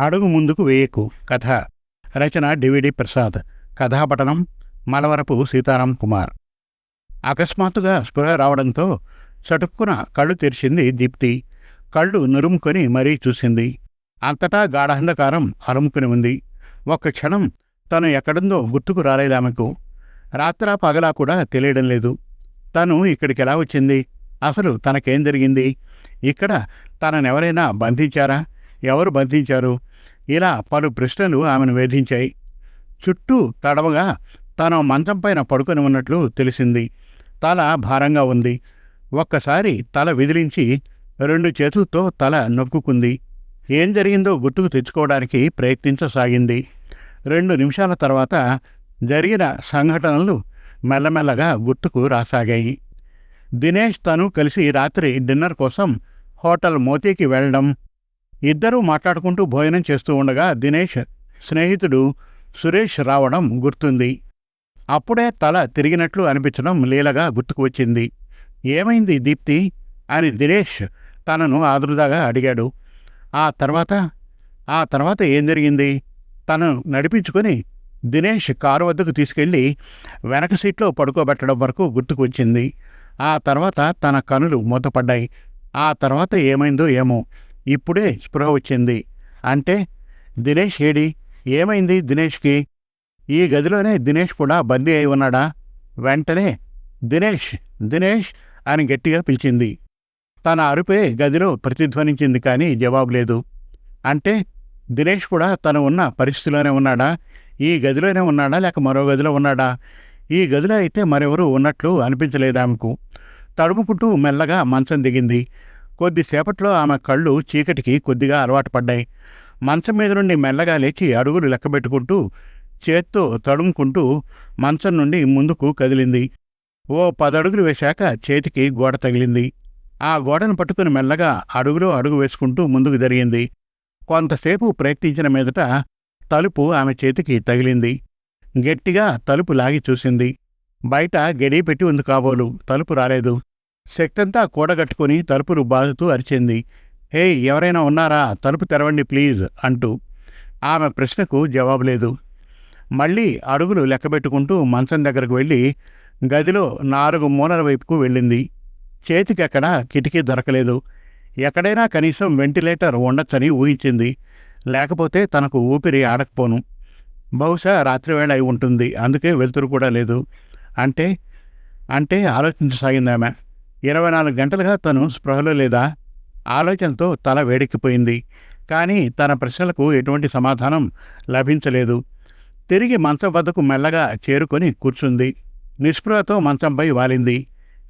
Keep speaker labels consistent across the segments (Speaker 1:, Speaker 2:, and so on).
Speaker 1: అడుగు ముందుకు వేయకు. కథ. రచన డివిడి ప్రసాద్. కథాపటనం మలవరపు సీతారాం కుమార్. అకస్మాత్తుగా స్పృహ రావడంతో చటుక్కున కళ్ళు తెరిచింది దీప్తి. కళ్ళు నురుముకొని మరీ చూసింది. అంతటా గాఢాంధకారం అలుముకుని ఉంది. ఒక్క క్షణం తను ఎక్కడుందో గుర్తుకు రాలేదామెకు రాత్రా పగలా కూడా తెలియడం లేదు. తను ఇక్కడికి ఎలా వచ్చింది? అసలు తనకేం జరిగింది? ఇక్కడ తననెవరైనా బంధించారా? ఎవరు బంధించారు? ఇలా పలు ప్రశ్నలు ఆమెను వేధించాయి. చుట్టూ తడవగా తను మంచం పైన పడుకొని ఉన్నట్లు తెలిసింది. తల భారంగా ఉంది. ఒక్కసారి తల విదిలించి రెండు చేతులతో తల నొక్కుకుంది. ఏం జరిగిందో గుర్తుకు తెచ్చుకోవడానికి ప్రయత్నించసాగింది. రెండు నిమిషాల తర్వాత జరిగిన సంఘటనలు మెల్లమెల్లగా గుర్తుకు రాసాగాయి. దినేష్ తను కలిసి రాత్రి డిన్నర్ కోసం హోటల్ మోతీకి వెళ్ళడం ఇద్దరూ మాట్లాడుకుంటూ భోజనం చేస్తూ ఉండగా దినేష్ స్నేహితుడు సురేష్ రావడం గుర్తుంది. అప్పుడే తల తిరిగినట్లు అనిపించడం లీలగా గుర్తుకు వచ్చింది. ఏమైంది దీప్తి? అని దినేష్ తనను ఆదురుదాగా అడిగాడు. ఆ తర్వాత? ఆ తర్వాత ఏం జరిగింది? తనను నడిపించుకొని దినేష్ కారు వద్దకు తీసుకెళ్ళి వెనక సీట్లో పడుకోబెట్టడం వరకు గుర్తుకు వచ్చింది. ఆ తర్వాత తన కనులు మూతపడ్డాయి. ఆ తర్వాత ఏమైందో ఏమో. ఇప్పుడే స్పృహ వచ్చింది. అంటే దినేష్ ఏడి ఏమైంది దినేష్కి? ఈ గదిలోనే దినేష్ కూడా బందీ అయి ఉన్నాడా? వెంటనే దినేష్ దినేష్ అని గట్టిగా పిలిచింది. తన అరుపే గదిలో ప్రతిధ్వనించింది కానీ జవాబు లేదు. అంటే దినేష్ కూడా తను ఉన్న పరిస్థితిలోనే ఉన్నాడా? ఈ గదిలోనే ఉన్నాడా లేక మరో గదిలో ఉన్నాడా? ఈ గదిలో అయితే మరెవరూ ఉన్నట్లు అనిపించలేదు ఆమెకు తడుముకుంటూ మెల్లగా మంచం దిగింది. కొద్దిసేపట్లో ఆమె కళ్ళు చీకటికి కొద్దిగా అలవాటు పడ్డాయి. మంచం మీద నుండి మెల్లగా లేచి అడుగులు లెక్కబెట్టుకుంటూ చేత్తో తడుముకుంటూ మంచం నుండి ముందుకు కదిలింది. ఓ పదడుగులు వేశాక చేతికి గోడ తగిలింది. ఆ గోడను పట్టుకుని మెల్లగా అడుగులో అడుగు వేసుకుంటూ ముందుకు జరిగింది. కొంతసేపు ప్రయత్నించిన మీదట తలుపు ఆమె చేతికి తగిలింది. గట్టిగా తలుపు లాగి చూసింది. బయట గడి పెట్టి ఉంది కాబోలు. తలుపు రాలేదు. శక్తంతా కూడగట్టుకుని తలుపులు బాదుతూ అరిచింది. హే ఎవరైనా ఉన్నారా? తలుపు తెరవండి ప్లీజ్ అంటూ ఆమె ప్రశ్నకు జవాబు లేదు. మళ్ళీ అడుగులు లెక్కబెట్టుకుంటూ మంచం దగ్గరకు వెళ్ళి గదిలో నాలుగు మూలల వైపుకు వెళ్ళింది. చేతికెక్కడ కిటికీ దొరకలేదు. ఎక్కడైనా కనీసం వెంటిలేటర్ ఉండొచ్చని ఊహించింది. లేకపోతే తనకు ఊపిరి ఆడకపోను. బహుశా రాత్రివేళ అయి ఉంటుంది. అందుకే వెలుతురు కూడా లేదు. అంటే అంటే ఆలోచించసాగిందామె ఇరవై నాలుగు గంటలుగా తను స్పృహలో లేదా ఆలోచనతో తల వేడెక్కిపోయింది. కానీ తన ప్రశ్నలకు ఎటువంటి సమాధానం లభించలేదు. తిరిగి మంచం వద్దకు మెల్లగా చేరుకొని కూర్చుంది. నిస్పృహతో మంచంపై వాలింది.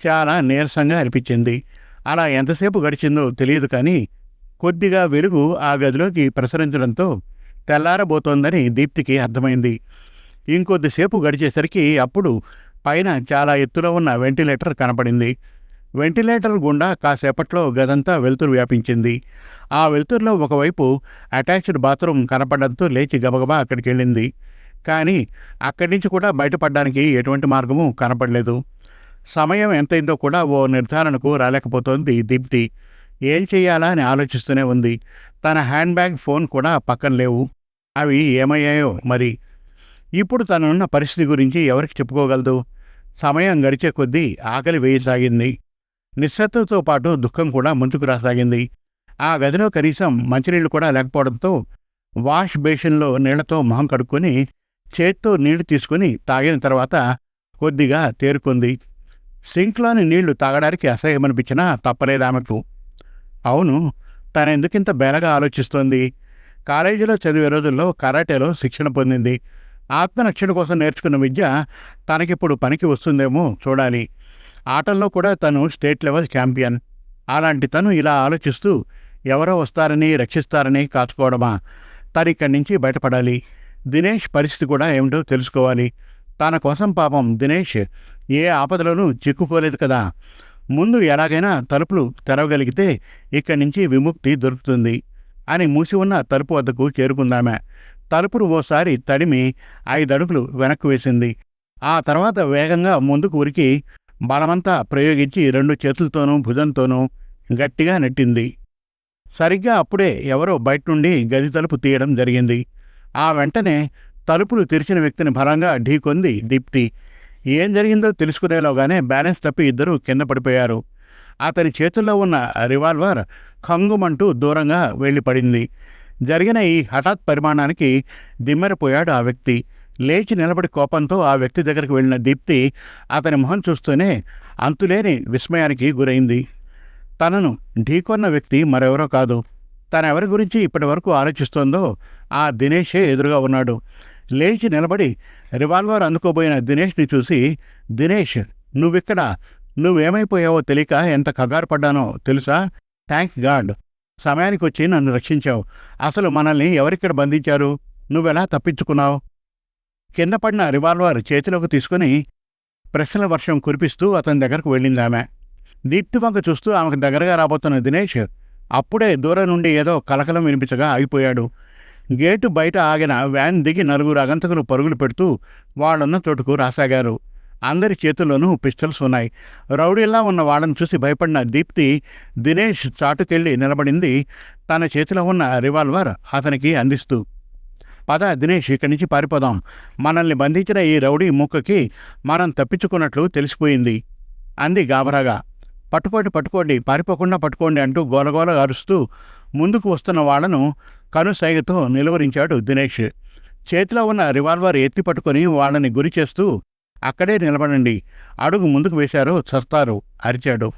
Speaker 1: చాలా నీరసంగా అనిపించింది. అలా ఎంతసేపు గడిచిందో తెలియదు కానీ కొద్దిగా వెలుగు ఆ గదిలోకి ప్రసరించడంతో తెల్లారబోతోందని దీప్తికి అర్థమైంది. ఇంకొద్దిసేపు గడిచేసరికి అప్పుడు పైన చాలా ఎత్తులో ఉన్న వెంటిలేటర్ కనపడింది. వెంటిలేటర్ గుండా కాసేపట్లో గదంతా వెలుతురు వ్యాపించింది. ఆ వెలుతురులో ఒకవైపు అటాచ్డ్ బాత్రూమ్ కనపడడంతో లేచి గబగబా అక్కడికి వెళ్ళింది కానీ అక్కడి నుంచి కూడా బయటపడడానికి ఎటువంటి మార్గము కనపడలేదు. సమయం ఎంతైందో కూడా ఓ నిర్ధారణకు రాలేకపోతోంది దీప్తి. ఏం చేయాలా అని ఆలోచిస్తూనే ఉంది. తన హ్యాండ్ బ్యాగ్ ఫోన్ కూడా పక్కన లేవు. అవి ఏమయ్యాయో మరి? ఇప్పుడు తనున్న పరిస్థితి గురించి ఎవరికి చెప్పుకోగలదు? సమయం గడిచే కొద్దీ ఆకలి వేయసాగింది. నిస్సత్తుతో పాటు దుఃఖం కూడా ముందుకు రాసాగింది. ఆ గదిలో కనీసం మంచినీళ్ళు కూడా లేకపోవడంతో వాష్ బేసిన్లో నీళ్ళతో మొహం కడుక్కొని చేత్తో నీళ్ళు తీసుకుని తాగిన తర్వాత కొద్దిగా తేరుకుంది. సింక్లోని నీళ్ళు తాగడానికి అసహ్యమనిపించినా తప్పలేదు ఆమెకు. అవును తనెందుకింత బేలగా ఆలోచిస్తోంది? కాలేజీలో చదివే రోజుల్లో కరాటేలో శిక్షణ పొందింది. ఆత్మరక్షణ కోసం నేర్చుకున్న విద్య తనకిప్పుడు పనికి వస్తుందేమో చూడాలి. ఆటల్లో కూడా తను స్టేట్ లెవెల్ ఛాంపియన్. అలాంటి తను ఇలా ఆలోచిస్తూ ఎవరో వస్తారని రక్షిస్తారని కాచుకోవడమా? తనిక్కడి నుంచి బయటపడాలి. దినేష్ పరిస్థితి కూడా ఏమిటో తెలుసుకోవాలి. తన కోసం పాపం దినేష్ ఏ ఆపదలోనూ చిక్కుకోలేదు కదా. ముందు ఎలాగైనా తలుపులు తెరవగలిగితే ఇక్కడి నుంచి విముక్తి దొరుకుతుంది అని మూసి ఉన్న తలుపు వద్దకు చేరుకుందామె. తలుపును ఓసారి తడిమి ఐదడుగులు వెనక్కు వేసింది. ఆ తర్వాత వేగంగా ముందుకు ఉరికి బలమంతా ప్రయోగించి రెండు చేతులతోనూ భుజంతోనూ గట్టిగా నెట్టింది. సరిగ్గా అప్పుడే ఎవరో బయట నుండి గది తలుపు తీయడం జరిగింది. ఆ వెంటనే తలుపులు తెరిచిన వ్యక్తిని బలంగా ఢీకొంది దీప్తి. ఏం జరిగిందో తెలుసుకునేలోగానే బ్యాలెన్స్ తప్పి ఇద్దరూ కింద పడిపోయారు. అతని చేతుల్లో ఉన్న రివాల్వర్ కంగుమంటూ దూరంగా వెళ్ళి పడింది జరిగిన ఈ హఠాత్ పరిమాణానికి దిమ్మెరపోయాడు ఆ వ్యక్తి. లేచి నిలబడి కోపంతో ఆ వ్యక్తి దగ్గరికి వెళ్ళిన దీప్తి అతని మొహం చూస్తూనే అంతులేని విస్మయానికి గురైంది. తనను ఢీకొన్న వ్యక్తి మరెవరో కాదు. తనెవరి గురించి ఇప్పటి వరకు ఆలోచిస్తోందో ఆ దినేషే ఎదురుగా ఉన్నాడు. లేచి నిలబడి రివాల్వర్ అందుకోబోయిన దినేష్ని చూసి దినేష్ నువ్విక్కడ నువ్వేమైపోయావో తెలియక ఎంత కగారు పడ్డానో తెలుసా? Thank God. సమయానికి వచ్చి నన్ను రక్షించావు. అసలు మనల్ని ఎవరిక్కడ బంధించారు? నువ్వెలా తప్పించుకున్నావు? కింద పడిన రివాల్వర్ చేతిలోకి తీసుకుని ప్రశ్నల వర్షం కురిపిస్తూ అతని దగ్గరకు వెళ్ళింది ఆమె దీప్తి వంక చూస్తూ ఆమెకు దగ్గరగా రాబోతున్న దినేష్ అప్పుడే దూరం నుండి ఏదో కలకలం వినిపించగా ఆగిపోయాడు. గేటు బయట ఆగిన వ్యాన్ దిగి నలుగురు అగంతకులు పరుగులు పెడుతూ వాళ్ళున్న చోటుకు రాసాగారు. అందరి చేతుల్లోనూ పిస్టల్స్ ఉన్నాయి. రౌడీలా ఉన్న వాళ్ళని చూసి భయపడిన దీప్తి దినేష్ చాటుకెళ్ళి నిలబడింది. తన చేతిలో ఉన్న రివాల్వర్ అతనికి అందిస్తూ పద దినేష్ ఇక్కడి నుంచి పారిపోదాం. మనల్ని బంధించిన ఈ రౌడీ ముక్కకి మనం తప్పించుకున్నట్లు తెలిసిపోయింది. అంది గాబరాగా. పట్టుకోండి పట్టుకోండి పారిపోకుండా పట్టుకోండి అంటూ గోలగోల అరుస్తూ ముందుకు వస్తున్న వాళ్ళను కనుసైగతో నిలువరించాడు దినేష్. చేతిలో ఉన్న రివాల్వర్ ఎత్తి పట్టుకొని వాళ్ళని గురి చేస్తూ అక్కడే నిలబడండి. అడుగు ముందుకు వేశారు చస్తారు అరిచాడు.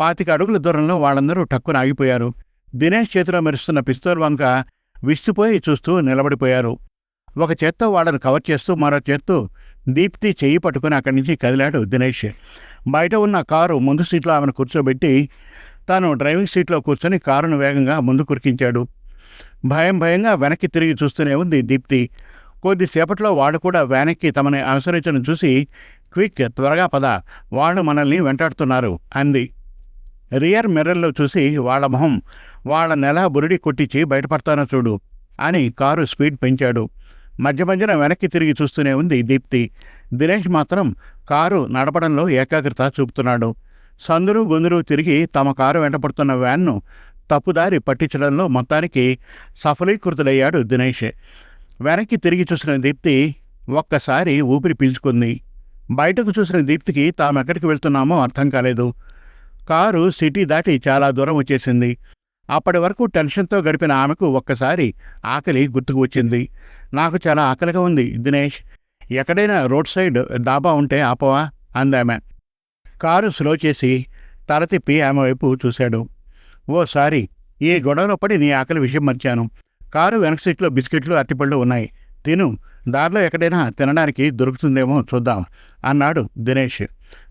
Speaker 1: పాతిక అడుగుల దూరంలో వాళ్ళందరూ టక్కున ఆగిపోయారు. దినేష్ చేతిలో మెరుస్తున్న పిస్తోల్ వంక విస్తుపోయి చూస్తూ నిలబడిపోయారు. ఒక చేత్తో వాళ్ళను కవర్ చేస్తూ మరో చేత్తో దీప్తి చెయ్యి పట్టుకుని అక్కడి నుంచి కదిలాడు దినేష్. బయట ఉన్న కారు ముందు సీట్లో ఆమెను కూర్చోబెట్టి తాను డ్రైవింగ్ సీట్లో కూర్చొని కారును వేగంగా ముందు కురికించాడు. భయం భయంగా వెనక్కి తిరిగి చూస్తూనే ఉంది దీప్తి. కొద్దిసేపట్లో వాడు కూడా వెనక్కి తమని అనుసరించడం చూసి క్విక్ త్వరగా పద వాళ్ళు మనల్ని వెంటాడుతున్నారు అంది. రియర్ మిర్రర్లో చూసి వాళ్ళ మొహం వాళ్ళ బురిడి కొట్టించి బయటపడతానో చూడు అని కారు స్పీడ్ పెంచాడు. మధ్య మధ్యన వెనక్కి తిరిగి చూస్తూనే ఉంది దీప్తి. దినేష్ మాత్రం కారు నడపడంలో ఏకాగ్రత చూపుతున్నాడు. సందులు గొందులు తిరిగి తమ కారు వెంటపడుతున్న వ్యాన్ను తప్పుదారి పట్టించడంలో మొత్తానికి సఫలీకృతుడయ్యాడు దినేష్. వెనక్కి తిరిగి చూసిన దీప్తి ఒక్కసారి ఊపిరి పీల్చుకుంది. బయటకు చూసిన దీప్తికి తామెక్కడికి వెళ్తున్నామో అర్థం కాలేదు. కారు సిటీ దాటి చాలా దూరం వచ్చేసింది. అప్పటి వరకు టెన్షన్తో గడిపిన ఆమెకు ఒక్కసారి ఆకలి గుర్తుకు వచ్చింది. నాకు చాలా ఆకలిగా ఉంది దినేష్. ఎక్కడైనా రోడ్ సైడ్ దాబా ఉంటే ఆపవా? అందామె కారు స్లో చేసి తల తిప్పి ఆమె వైపు చూశాడు. ఓ సారీ ఈ గొడవలో పడి నీ ఆకలి విషయం మర్చాను. కారు వెనక సీట్లో బిస్కెట్లు అరటిపళ్ళు ఉన్నాయి. తిను దారిలో ఎక్కడైనా తినడానికి దొరుకుతుందేమో చూద్దాం అన్నాడు దినేష్.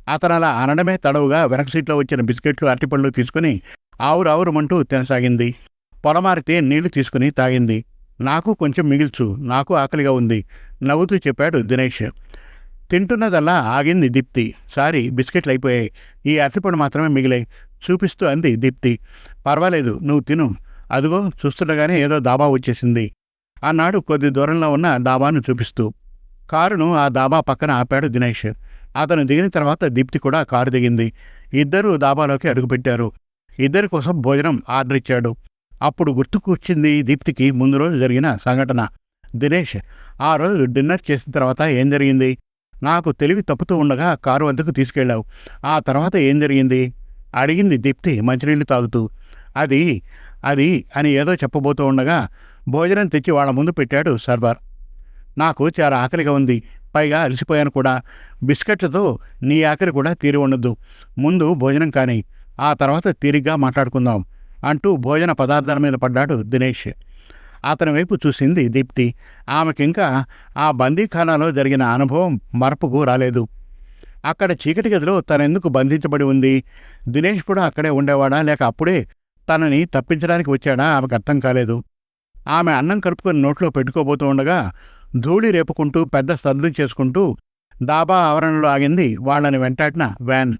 Speaker 1: అతను అలా అనడమే తడవుగా వెనక సీట్లో వచ్చిన బిస్కెట్లు అరటిపళ్ళు తీసుకుని ఆవురు ఆవురమంటూ తినసాగింది. పొలమారితే నీళ్ళు తీసుకుని తాగింది. నాకు కొంచెం మిగిల్చు నాకు ఆకలిగా ఉంది నవ్వుతూ చెప్పాడు దినేష్. తింటున్నదల్లా ఆగింది దీప్తి. సారీ బిస్కెట్లు అయిపోయాయి. ఈ అరటిపండు మాత్రమే మిగిలాయి చూపిస్తూ అంది దీప్తి. పర్వాలేదు నువ్వు తిను. అదిగో చూస్తుండగానే ఏదో దాబా వచ్చేసింది. అన్నాడు కొద్ది దూరంలో ఉన్న దాబాను చూపిస్తూ. కారును ఆ దాబా పక్కన ఆపాడు దినేష్. అతను దిగిన తర్వాత దీప్తి కూడా కారు దిగింది. ఇద్దరూ దాబాలోకి అడుగుపెట్టారు. ఇద్దరి కోసం భోజనం ఆర్డర్ ఇచ్చాడు. అప్పుడు గుర్తుకు వచ్చింది దీప్తికి ముందు రోజు జరిగిన సంఘటన. దినేష్ ఆ రోజు డిన్నర్ చేసిన తర్వాత ఏం జరిగింది? నాకు తెలివి తప్పుతూ ఉండగా కారు వద్దకు తీసుకెళ్ళావు. ఆ తర్వాత ఏం జరిగింది? అడిగింది దీప్తి మంచినీళ్ళు తాగుతూ. అది అది అని ఏదో చెప్పబోతూ ఉండగా భోజనం తెచ్చి వాళ్ళ ముందు పెట్టాడు సర్వర్. నాకు చాలా ఆకలిగా ఉంది. పైగా అలసిపోయాను కూడా. బిస్కెట్లతో నీ ఆకలి కూడా తీరి ఉండదు ముందు భోజనం కానీ. ఆ తర్వాత తీరిగ్గా మాట్లాడుకుందాం అంటూ భోజన పదార్థాల మీద పడ్డాడు దినేష్. అతని వైపు చూసింది దీప్తి. ఆమెకింకా ఆ బందీఖానాలో జరిగిన అనుభవం మరపుకు రాలేదు. అక్కడ చీకటి గదిలో తనెందుకు బంధించబడి ఉంది? దినేష్ కూడా అక్కడే ఉండేవాడా? లేక అప్పుడే తనని తప్పించడానికి వచ్చాడా? ఆమెకు అర్థం కాలేదు. ఆమె అన్నం కలుపుకొని నోట్లో పెట్టుకోబోతూ ఉండగా ధూళి రేపుకుంటూ పెద్ద సద్దు చేసుకుంటూ దాబా ఆవరణలో ఆగింది. వాళ్ళని వెంటాడిన వ్యాన్.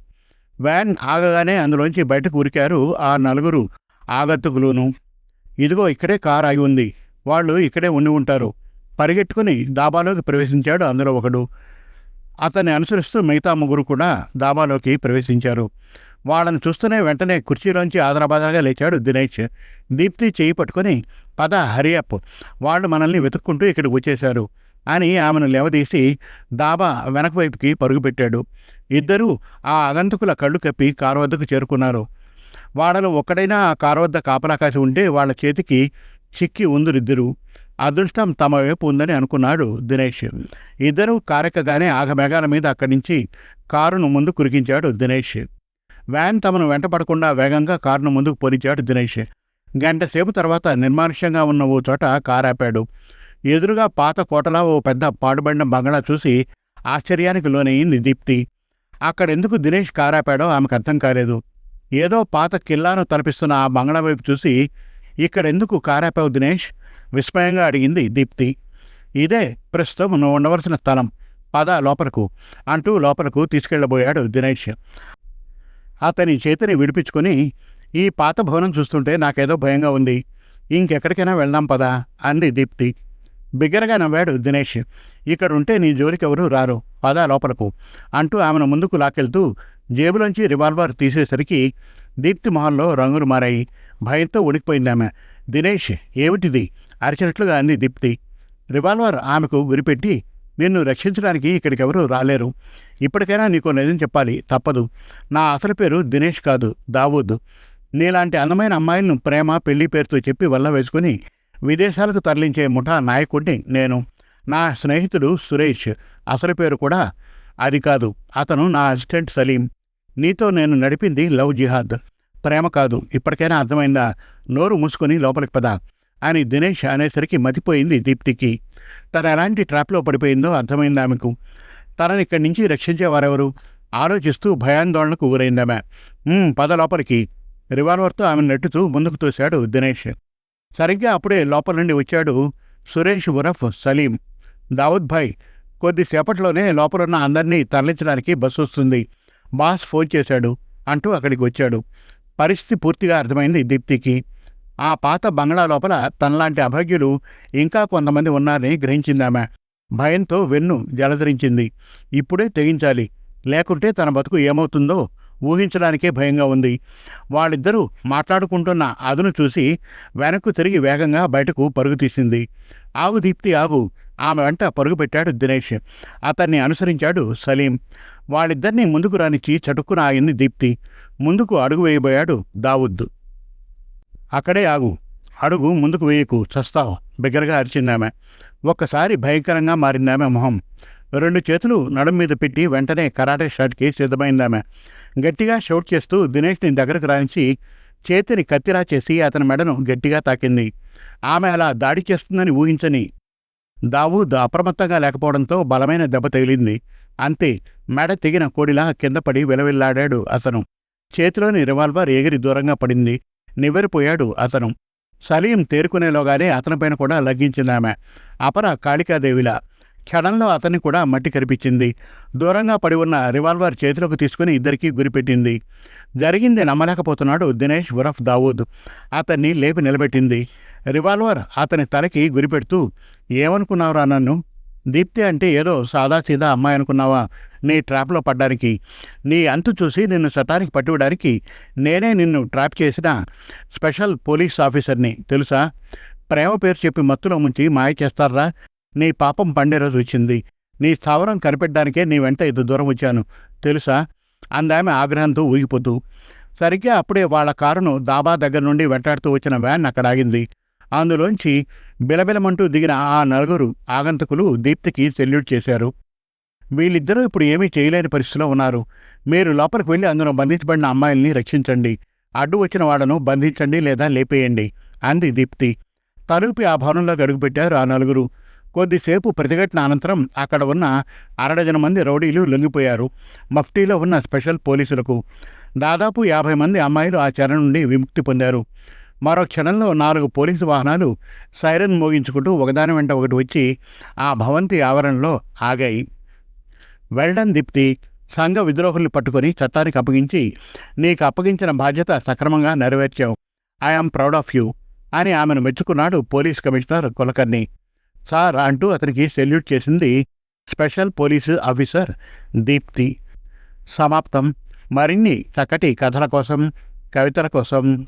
Speaker 1: వ్యాన్ ఆగగానే అందులోంచి బయటకు ఉరికారు ఆ నలుగురు ఆగత్తుకులును ఇదిగో ఇక్కడే కారు ఆగి ఉంది. వాళ్ళు ఇక్కడే ఉండి ఉంటారు. పరిగెట్టుకుని దాబాలోకి ప్రవేశించాడు అందులో ఒకడు. అతన్ని అనుసరిస్తూ మిగతా ముగ్గురు కూడా దాబాలోకి ప్రవేశించారు. వాళ్ళని చూస్తూనే వెంటనే కుర్చీలోంచి ఆదరాబాదరగా లేచాడు దినేష్. దీప్తి చేయి పట్టుకొని పద హరియప్ వాళ్ళు మనల్ని వెతుక్కుంటూ ఇక్కడికి వచ్చేశారు అని ఆమెను లేవదీసి దాబా వెనక వైపుకి పరుగుపెట్టాడు. ఇద్దరూ ఆ అగంతకుల కళ్ళు కప్పి కారు వద్దకు చేరుకున్నారు. వాళ్ళలో ఒక్కడైనా ఆ కారు వద్ద కాపలాకాశం ఉంటే వాళ్ళ చేతికి చిక్కి ఉందిరిద్దరు. అదృష్టం తమ వైపు ఉందని అనుకున్నాడు దినేష్. ఇద్దరూ కారెక్కగానే ఆగమేఘాల మీద అక్కడి నుంచి కారును ముందు కురికించాడు దినేష్. వ్యాన్ తమను వెంటపడకుండా వేగంగా కారును ముందుకు పొనిచాడు దినేష్. గంట సేపు తర్వాత నిర్మానుష్యంగా ఉన్న ఓ చోట కారాపాడు. ఎదురుగా పాత కోటలా ఓ పెద్ద పాడుబడిన బంగళా చూసి ఆశ్చర్యానికి లోనయ్యింది దీప్తి. అక్కడెందుకు దినేష్ కారాపాడో ఆమెకు అర్థం కాలేదు. ఏదో పాత కిల్లాను తలపిస్తున్న ఆ మంగళం వైపు చూసి ఇక్కడెందుకు కారాపావు దినేష్? విస్మయంగా అడిగింది దీప్తి. ఇదే ప్రస్తుతం నువ్వు ఉండవలసిన స్థలం. పద లోపలకు అంటూ లోపలకు తీసుకెళ్ళబోయాడు దినేష్. అతని చేతిని విడిపించుకొని ఈ పాత భవనం చూస్తుంటే నాకేదో భయంగా ఉంది. ఇంకెక్కడికైనా వెళ్దాం పదా అంది దీప్తి. బిగ్గరగా నవ్వాడు దినేష్. ఇక్కడుంటే నీ జోలికి ఎవరూ రారు. పదా లోపలకు అంటూ ఆమెను ముందుకు లాకెళ్తూ జేబులోంచి రివాల్వర్ తీసేసరికి దీప్తి మొహంలో రంగులు మారాయి. భయంతో ఉడికిపోయింది ఆమె. దినేష్ ఏమిటిది? అరిచినట్లుగా అంది దీప్తి. రివాల్వర్ ఆమెకు గురిపెట్టి నిన్ను రక్షించడానికి ఇక్కడికి ఎవరూ రాలేరు. ఇప్పటికైనా నీకు నిజం చెప్పాలి. తప్పదు. నా అసలు పేరు దినేష్ కాదు దావూద్. నీలాంటి అందమైన అమ్మాయిలను ప్రేమ పెళ్ళి పేరుతో చెప్పి వల్ల వేసుకుని విదేశాలకు తరలించే ముఠా నాయకుడిని నేను. నా స్నేహితుడు సురేష్. అసలు పేరు కూడా అది కాదు. అతను నా అసిస్టెంట్ సలీం. నీతో నేను నడిపింది లవ్ జిహాద్. ప్రేమ కాదు. ఇప్పటికైనా అర్థమైందా? నోరు మూసుకొని లోపలికి పద. అని దినేష్ అనేసరికి మతిపోయింది దీప్తికి. తను ఎలాంటి ట్రాప్లో పడిపోయిందో అర్థమైంది ఆమెకు. తనని ఇక్కడి నుంచి రక్షించేవారెవరు? ఆలోచిస్తూ భయాందోళనకు ఊరైందామె పద లోపలికి. రివాల్వర్తో ఆమెను నెట్టుతూ ముందుకు తోశాడు దినేష్. సరిగ్గా అప్పుడే లోపల నుండి వచ్చాడు సురేష్ ఉరఫ్ సలీం. దావుద్ భాయ్ కొద్దిసేపట్లోనే లోపలున్న అందరినీ తరలించడానికి బస్సు వస్తుంది. బాస్ ఫోన్ చేశాడు అంటూ అక్కడికి వచ్చాడు. పరిస్థితి పూర్తిగా అర్థమైంది దీప్తికి. ఆ పాత బంగ్లా లోపల తనలాంటి అభాగ్యులు ఇంకా కొంతమంది ఉన్నారని గ్రహించిందామె భయంతో వెన్ను జలధరించింది. ఇప్పుడే తెగించాలి. లేకుంటే తన బతుకు ఏమవుతుందో ఊహించడానికే భయంగా ఉంది. వాళ్ళిద్దరూ మాట్లాడుకుంటున్న అదును చూసి వెనక్కు తిరిగి వేగంగా బయటకు పరుగు తీసింది. ఆగు దీప్తి ఆగు. ఆమె వెంట పరుగుపెట్టాడు దినేష్. అతన్ని అనుసరించాడు సలీం. వాళ్ళిద్దరినీ ముందుకు రానిచ్చి చటుక్కున ఆగింది దీప్తి. ముందుకు అడుగు వేయబోయాడు దావుద్దు అక్కడే ఆగు. అడుగు ముందుకు వేయకు. చస్తావు బిగ్గరగా అరిచిందామె. ఒక్కసారి భయంకరంగా మారిందామె మొహం. రెండు చేతులు నడుం మీద పెట్టి వెంటనే కరాటే షాట్కి సిద్ధమైందామె. గట్టిగా షౌట్ చేస్తూ దినేష్ని దగ్గరకు రాయించి చేతిని కత్తిరా చేసి అతని మెడను గట్టిగా తాకింది. ఆమె అలా దాడి చేస్తుందని ఊహించని దావూద్ అప్రమత్తంగా లేకపోవడంతో బలమైన దెబ్బ తగిలింది. అంతే మెడ తెగిన కోడిలా కిందపడి విలవిల్లాడాడు అతను. చేతిలోని రివాల్వర్ ఎగిరి దూరంగా పడింది. నివ్వెరిపోయాడు అతను. సలీం తేరుకునేలోగానే అతనిపైన కూడా లగ్గించిందామె అపర కాళికాదేవిలా. క్షణంలో అతన్ని కూడా మట్టి కరిపించింది. దూరంగా పడి ఉన్న రివాల్వర్ చేతిలోకి తీసుకుని ఇద్దరికీ గురిపెట్టింది జరిగింది నమ్మలేకపోతున్నాడు దినేష్ ఉరఫ్ దావూద్. అతన్ని లేపి నిలబెట్టింది. రివాల్వర్ అతని తలకి గురిపెడుతూ ఏమనుకున్నావురా నన్ను? దీప్తి అంటే ఏదో సాదాసీదా అమ్మాయి అనుకున్నావా? నీ ట్రాప్లో పడ్డానికి నీ అంతు చూసి నిన్ను చట్టానికి పట్టుకోవడానికి నేనే నిన్ను ట్రాప్ చేసిన స్పెషల్ పోలీస్ ఆఫీసర్ని తెలుసా? ప్రేమ పేరు చెప్పి మత్తులో ముంచి మాయ చేస్తారా? నీ పాపం పండే రోజు వచ్చింది. నీ స్థావరం కనిపెట్టడానికే నీ వెంట ఇది దూరం వచ్చాను తెలుసా? అందామె ఆగ్రహంతో ఊగిపోతూ సరిగ్గా అప్పుడే వాళ్ళ కారును దాబా దగ్గర నుండి వెంటాడుతూ వచ్చిన వ్యాన్ అక్కడ ఆగింది. అందులోంచి బిలబిలమంటూ దిగిన ఆ నలుగురు ఆగంతకులు దీప్తికి సెల్యూట్ చేశారు. వీళ్ళిద్దరూ ఇప్పుడు ఏమీ చేయలేని పరిస్థితిలో ఉన్నారు. మీరు లోపలికి వెళ్ళి అందులో బంధించబడిన అమ్మాయిల్ని రక్షించండి. అడ్డు వచ్చిన వాళ్ళను బంధించండి లేదా లేపేయండి అంది దీప్తి. తలుపి ఆ భవనంలోకి అడుగుపెట్టారు ఆ నలుగురు. కొద్దిసేపు ప్రతిఘటన అనంతరం అక్కడ ఉన్న అరడజన మంది రౌడీలు లొంగిపోయారు. మఫ్టీలో ఉన్న స్పెషల్ పోలీసులకు దాదాపు యాభై మంది అమ్మాయిలు ఆ చెర నుండి విముక్తి పొందారు. మరో క్షణంలో నాలుగు పోలీసు వాహనాలు సైరన్ మోగించుకుంటూ ఒకదాని వెంట ఒకటి వచ్చి ఆ భవంతి ఆవరణలో ఆగాయి. వెల్డన్ దీప్తి సంఘ విద్రోహుల్ని పట్టుకొని చట్టానికి అప్పగించి నీకు అప్పగించిన బాధ్యత సక్రమంగా నెరవేర్చావు. I am proud of you అని ఆమెను మెచ్చుకున్నాడు పోలీస్ కమిషనర్ కులకర్ణి. సార్ అంటూ అతనికి సెల్యూట్ చేసింది స్పెషల్ పోలీసు ఆఫీసర్ దీప్తి. సమాప్తం. మరిన్ని చక్కటి కథల కోసం కవితల కోసం